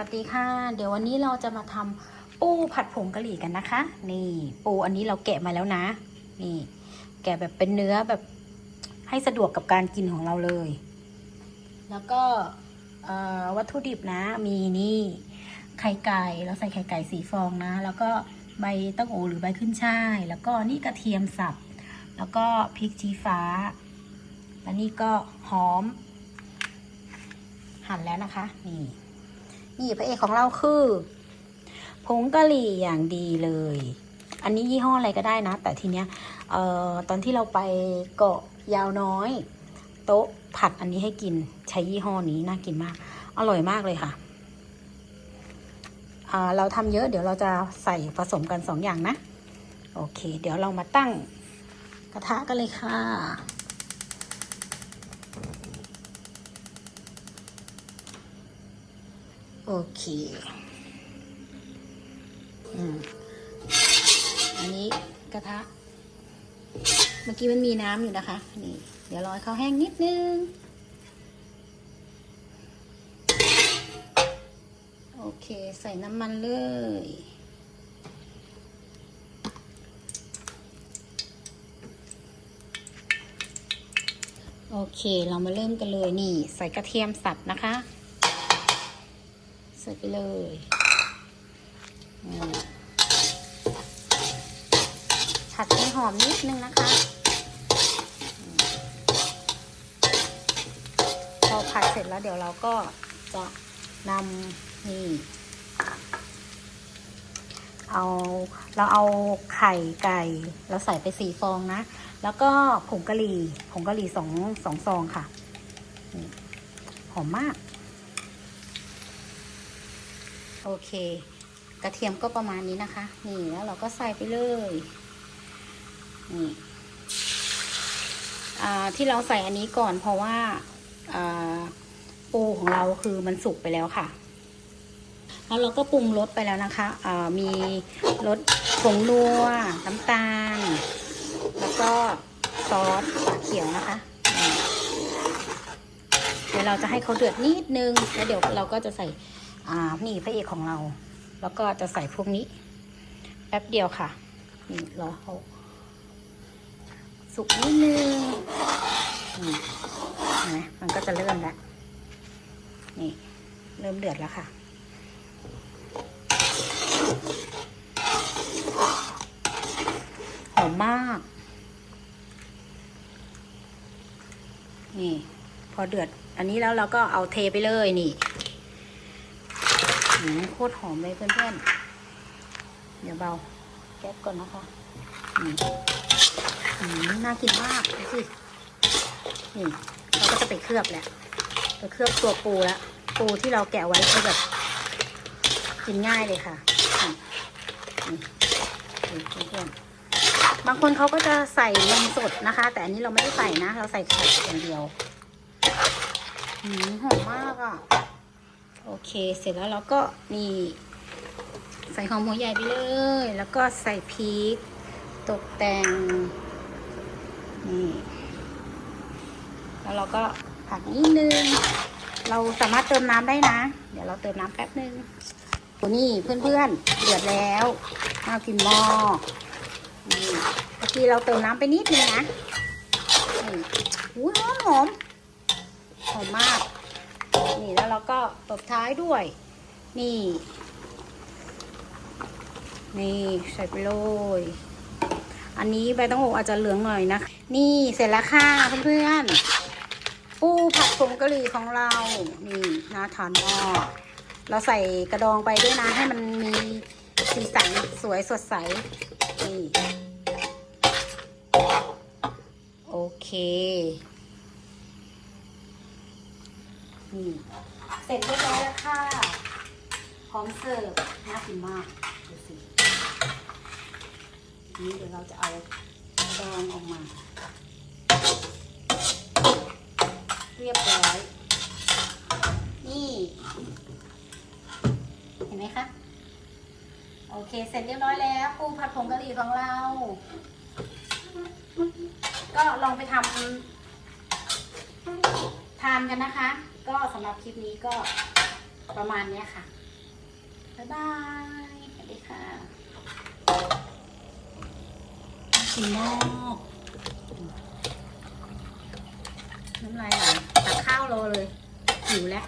วัสดีค่ะ เดี๋ยววันนี้เราจะมาทำปูผัดผงกะหรี่กันนะคะ นี่ปูอันนี้เราแกะมาแล้วนะ นี่ แกะแบบเป็นเนื้อแบบให้สะดวกกับการกินของเราเลย แล้วก็วัตถุดิบนะ มีนี่ไข่ไก่เราใส่ไข่ไก่สีฟองนะ แล้วก็ใบตั้งโอหรือใบขึ้นช่าย แล้วก็นี่กระเทียมสับ แล้วก็พริกชี้ฟ้า และนี่ก็หอม หั่นแล้วนะคะ นี่ นี่พระเอกของเราคือผงกะหรี่อย่างดีเลย อันนี้ยี่ห้ออะไรก็ได้นะ แต่ทีเนี้ยเอ่อตอนที่เราไปเกาะยาวน้อย โต๊ะผัดอันนี้ให้กินใช้ยี่ห้อนี้น่ากินมาก อร่อยมากเลยค่ะอ่าเราทำเยอะเดี๋ยวเราจะใส่ผสมกันสองอย่างนะ โอเค เดี๋ยวเรามาตั้งกระทะกันเลยค่ะ โอเคอืมอันนี้กระทะ เมื่อกี้มันมีน้ำอยู่นะคะ นี่ เดี๋ยวรอให้เขาแห้งนิดนึง โอเค ใส่น้ำมันเลยโอเค เรามาเริ่มกันเลยนี่ ใส่กระเทียมสับนะคะ ใส่ไปเลยผัดให้หอมนิดนึงนะคะพอผัดเสร็จแล้วเดี๋ยวเราก็จะนำนี่เอาเราเอาไข่ไก่เราใส่ไปสี่ฟองนะ แล้วก็ผงกะหรี่ผงกะหรี่สองสองซองค่ะหอมมาก โอเค กระเทียมก็ประมาณนี้นะคะ นี่แล้วเราก็ใส่ไปเลยนี่ที่เราใส่อันนี้ก่อนเพราะว่าปูของเราคือมันสุกไปแล้วค่ะ แล้วเราก็ปรุงรสไปแล้วนะคะมีรสผงนัวน้ำตาล แล้วก็ซอสเขียวนะคะเดี๋ยวเราจะให้เขาเดือดนิดนึง แล้วเดี๋ยวเราก็จะใส่ อ่านี่พระเอกของเรา แล้วก็จะใส่พวกนี้แป๊บเดียวค่ะนี่รอเขาสุกนิดนึงนี่นไหมมันก็จะเริ่มแล้วนี่เริ่มเดือดแล้วค่ะหอมมาก นี่ พอเดือด อันนี้แล้วเราก็เอาเทไปเลยนี่ โคตรหอมเลยเพื่อนๆเดี๋ยวเบาแก๊สก่อนนะคะอืมหืมน่ากินมากดูสินี่เราก็จะไปเคลือบแหละไปเคลือบตัวปูแล้วปูที่เราแกะไว้คือแบบกินง่ายเลยค่ะนี่เพื่อนๆบางคนเขาก็จะใส่นมสดนะคะ แต่อันนี้เราไม่ได้ใส่นะ เราใส่ไข่อย่างเดียวหืมหอมมากอะ โอเค เสร็จแล้วเราก็นี่ใส่หอมหัวใหญ่ไปเลย แล้วก็ใส่พริก ตกแต่ง นี่ แล้วเราก็ผัดนิดนึง เราสามารถเติมน้ำได้นะ เดี๋ยวเราเติมน้ำแป๊บนึงโอ้นี่เพื่อนๆ เดือดแล้วน่ากินมากนี่เมื่อกี้เราเติมน้ำไปนิดนึงนะนี่อุ้ยหอมหอมหอมมาก แล้วก็ตบท้ายด้วย นี่ นี่ใส่ไปเลยอันนี้ใบต้องโออาจจะเหลืองหน่อยนะคะนี่เสร็จแล้วค่ะเพื่อนๆปูผัดผงกะหรี่ของเรา นี่น่าทานมากเราใส่กระดองไปด้วยนะให้มันมีสีสันสวยสดใส นี่ โอเค นี่เสร็จเรียบร้อยแล้วค่ะ พร้อมเสิร์ฟน่ากินมากดูสินี่เดี๋ยวเราจะเอาดองออกมา เรียบร้อย นี่ เห็นไหมคะ โอเค เสร็จเรียบร้อยแล้วปูผัดผงกะหรี่ของเรา ก็ลองไปทำ ทานกันนะคะ ก็สำหรับคลิปนี้ก็ประมาณนี้ค่ะ บ๊ายบายสวัสดีค่ะกินหม้อน้ำลายไหลตักข้าวรอเลยหิวแล้ว